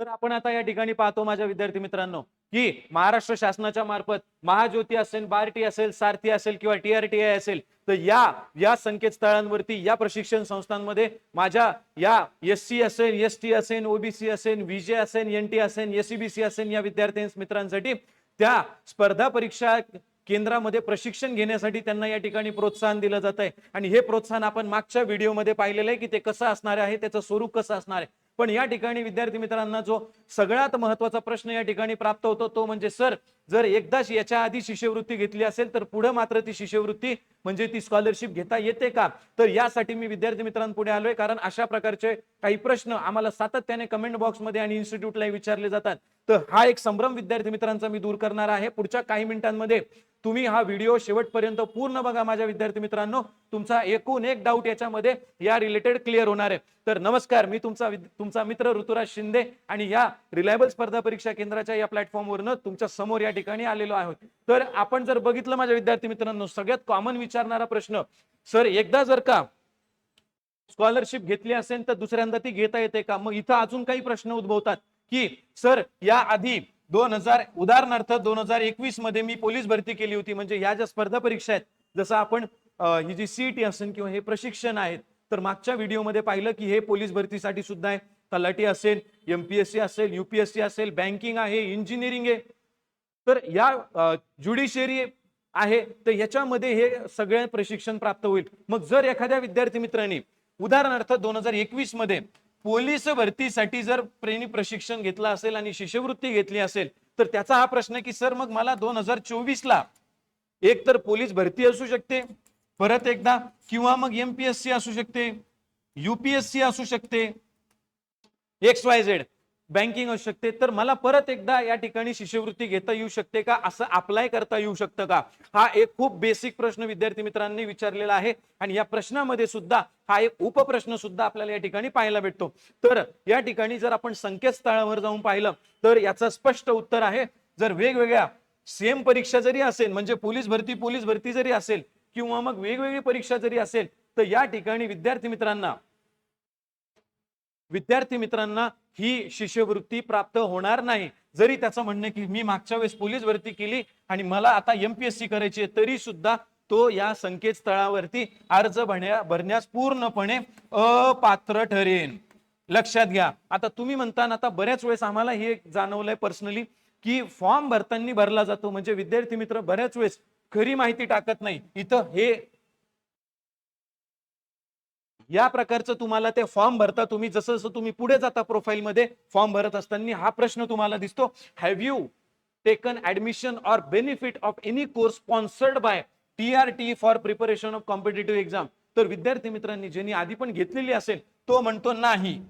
तर आपण आता या ठिकाणी पाहतो माझ्या विद्यार्थी मित्रांनो की महाराष्ट्र शासनाच्या मार्फत महाज्योती असेल बारटी असेल सारथी असेल किंवा टीआरटीआय असेल तर या या संकेतस्थळांवरती या प्रशिक्षण संस्थांमध्ये माझ्या या एस सी असेल एस टी असेल ओबीसी असेल विजे असेल एन टी असेल एससीबीसी असेल या विद्यार्थी मित्रांसाठी त्या स्पर्धा परीक्षा केंद्रामध्ये प्रशिक्षण घेण्यासाठी त्यांना या ठिकाणी प्रोत्साहन दिलं जात आहे आणि हे प्रोत्साहन आपण मागच्या व्हिडिओमध्ये पाहिलेलं आहे की ते कसं असणार आहे त्याचं स्वरूप कसं असणार आहे. पण या ठिकाणी विद्यार्थी मित्रांना जो सगळ्यात महत्त्वाचा प्रश्न या ठिकाणी प्राप्त होतो तो म्हणजे सर जर एकदाच याच्या आधी शिष्यवृत्ती घेतली असेल तर पुढे मात्र ती शिष्यवृत्ती म्हणजे ती स्कॉलरशिप घेता येते का? तर यासाठी मी विद्यार्थी मित्रांपुढे आलोय. कारण अशा प्रकारचे काही प्रश्न आम्हाला सातत्याने कमेंट बॉक्समध्ये आणि इन्स्टिट्यूटला विचारले जातात. तर हा एक संभ्रम विद्यार्थी मित्रांचा मी दूर करणार आहे. पुढच्या काही मिनिटांमध्ये तुम्ही हा व्हिडिओ शेवटपर्यंत पूर्ण बघा माझ्या विद्यार्थी मित्रांनो. तुमचा एकूण एक डाऊट याच्यामध्ये या रिलेटेड क्लिअर होणार आहे. तर नमस्कार मी तुमचा तुमचा मित्र ऋतुराज शिंदे आणि या रिलायबल स्पर्धा परीक्षा केंद्राच्या या प्लॅटफॉर्मवरनं तुमच्यासमोर या ठिकाणी आलेलो आहोत. तर आपण जर बघितलं माझ्या विद्यार्थी मित्रांनो सगळ्यात कॉमन विचारणारा प्रश्न सर एकदा जर का स्कॉलरशिप घेतली असेल तर दुसऱ्यांदा ती घेता येते का? मग इथं अजून काही प्रश्न उद्भवतात की सर या आधी दोन हजार उदाहरणार्थ दोन हजार एकवीसमध्ये मी पोलीस भरती केली होती. म्हणजे या ज्या स्पर्धा परीक्षा आहेत जसं आपण ही जी सीईटी असेल किंवा हे प्रशिक्षण आहेत तर मागच्या व्हिडिओमध्ये पाहिलं की हे पोलीस भरतीसाठी सुद्धा आहे. तलाठी असेल एमपीएससी असेल युपीएससी असेल बँकिंग आहे इंजिनिअरिंग आहे. तर या ज्युडिशियरी आहे तर याच्यामध्ये हे सगळे प्रशिक्षण प्राप्त होईल. मग जर एखाद्या विद्यार्थी मित्रांनी उदाहरणार्थ दोन हजार एकवीसमध्ये पोलीस भरतीसाठी जर प्रेमी प्रशिक्षण घेतलं असेल आणि शिष्यवृत्ती घेतली असेल तर त्याचा हा प्रश्न की सर मग मला दोन हजार चोवीस ला एक तर पोलीस भरती असू शकते परत एकदा किंवा मग एमपीएससी असू शकते युपीएससी असू शकते एक्स वाय झेड बँकिंग असू शकते तर मला परत एकदा या ठिकाणी शिष्यवृत्ती घेता येऊ शकते का? असं अप्लाय करता येऊ शकतं का? हा एक खूप बेसिक प्रश्न विद्यार्थी मित्रांनी विचारलेला आहे आणि या प्रश्नामध्ये सुद्धा हा एक उपप्रश्न सुद्धा आपल्याला या ठिकाणी पाहायला भेटतो. तर या ठिकाणी जर आपण संकेतस्थळावर जाऊन पाहिलं तर याचं स्पष्ट उत्तर आहे जर वेगवेगळ्या सेम परीक्षा जरी असेल म्हणजे पोलीस भरती पोलीस भरती जरी असेल किंवा मग वेगवेगळी परीक्षा जरी असेल तर या ठिकाणी विद्यार्थी मित्रांना विद्यार्थी मित्रांना ही शिष्यवृत्ती प्राप्त होणार नाही. जरी त्याचं म्हणणं की मी मागच्या वेळेस पोलीस भरती केली आणि मला आता एमपीएससी करायची आहे तरी सुद्धा तो या संकेतस्थळावरती अर्ज भरण्या भरण्यास पूर्णपणे अपात्र ठरेल लक्षात घ्या. आता तुम्ही म्हणता आता बऱ्याच वेळेस आम्हाला हे जाणवलंय पर्सनली की फॉर्म भरताना भरला जातो. म्हणजे विद्यार्थी मित्र बऱ्याच वेळेस खरी माहिती टाकत नाही. इथं हे या प्रकारचं तुम्हाला ते फॉर्म भरता तुम्ही जसं जसं तुम्ही पुढे जाता प्रोफाईलमध्ये फॉर्म भरत असताना हा प्रश्न तुम्हाला दिसतो. Have you taken admission or benefit of any course sponsored by T R T for preparation of competitive exam तर विद्यार्थी मित्रांनी ज्यांनी आधी पण घेतलेली असेल तो म्हणतो नाही.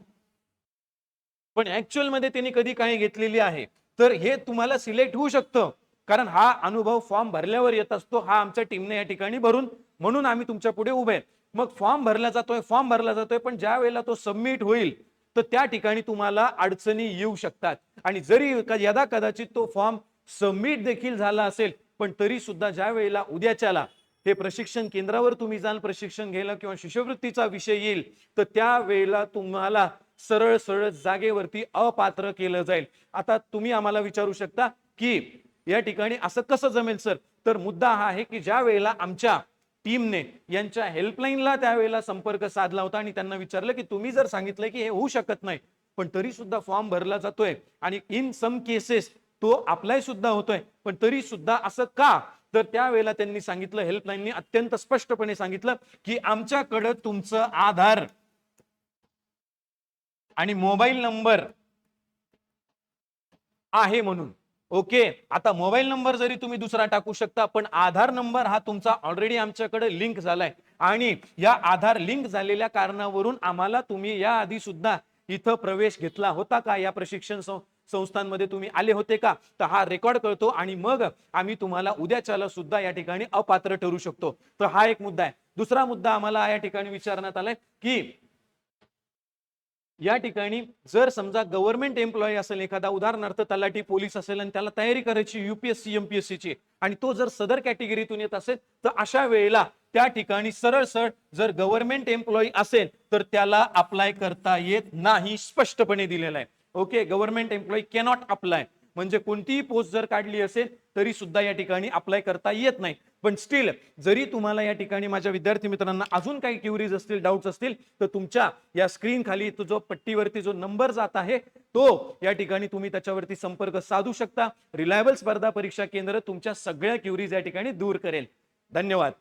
पण ऍक्च्युअलमध्ये त्यांनी कधी काही घेतलेली आहे. तर हे तुम्हाला सिलेक्ट होऊ शकतं. कारण हा अनुभव फॉर्म भरल्यावर येत असतो. हा आमच्या टीमने या ठिकाणी भरून म्हणून आम्ही तुमच्यापुढे उभे आहे. मग फॉर्म भरला जातोय फॉर्म भरला जातोय पण ज्या वेळेला तो सबमिट होईल तर त्या ठिकाणी तुम्हाला अडचणी येऊ शकतात. आणि जरी यदा कदाचित तो फॉर्म सबमिट देखील झाला असेल पण तरी सुद्धा ज्या वेळेला उद्याच्याला हे प्रशिक्षण केंद्रावर तुम्ही जाल प्रशिक्षण घ्यायला किंवा शिष्यवृत्तीचा विषय येईल तर त्या वेळेला तुम्हाला सरळ सरळ जागेवरती अपात्र केलं जाईल. आता तुम्ही आम्हाला विचारू शकता की या ठिकाणी असं कसं जमेल सर? तर मुद्दा हा आहे की ज्या वेळेला आमच्या टीमने यांच्या हेल्पलाईनला त्यावेळेला संपर्क साधला होता आणि त्यांना विचारलं की तुम्ही जर सांगितलं की हे होऊ शकत नाही पण तरी सुद्धा फॉर्म भरला जातोय आणि इन सम केसेस तो अप्लाय सुद्धा होतोय पण तरी सुद्धा असं का? तर त्यावेळेला त्यांनी सांगितलं हेल्पलाईननी अत्यंत स्पष्टपणे सांगितलं की आमच्याकडं तुमचं आधार आणि मोबाईल नंबर आहे म्हणून. ओके आता मोबाईल नंबर जरी तुम्ही दुसरा टाकू शकता पण आधार नंबर हा तुमचा ऑलरेडी आमच्याकडे लिंक झालाय. आणि या आधार लिंक झालेल्या कारणावरून आम्हाला तुम्ही या आधी सुद्धा इथं प्रवेश घेतला होता का? या प्रशिक्षण संस्थांमध्ये तुम्ही आले होते का? तर हा रेकॉर्ड करतो आणि मग आम्ही तुम्हाला उद्याच्याला सुद्धा या ठिकाणी अपात्र ठरू शकतो. तर हा एक मुद्दा आहे. दुसरा मुद्दा आम्हाला या ठिकाणी विचारण्यात आलाय की या ठिकाणी जर समजा गव्हर्नमेंट एम्प्लॉई असेल एखादा उदाहरणार्थ तलाठी पोलीस असेल आणि त्याला तयारी करायची युपीएससी एमपीएससीची आणि तो जर सदर कॅटेगरीतून येत असेल तर अशा वेळेला त्या ठिकाणी सरळ सरळ जर गव्हर्नमेंट एम्प्लॉई असेल तर त्याला अप्लाय करता येत नाही स्पष्टपणे दिलेलं आहे. Okay government employee cannot apply म्हणजे कोणतीही पोस्ट जर काढली असेल तरी सुद्धा या ठिकाणी अप्लाय करता येत नाही. पण स्टील जरी तुम्हाला या ठिकाणी माझ्या विद्यार्थी मित्रांना अजून काही क्युरीज असतील डाऊट्स असतील तर तुमच्या या स्क्रीन खाली तो जो पट्टीवरती जो नंबर जात आहे तो या ठिकाणी तुम्ही त्याच्यावरती संपर्क साधू शकता. रिलायबल स्पर्धा परीक्षा केंद्र तुमच्या सगळ्या क्युरीज या ठिकाणी दूर करेल. धन्यवाद.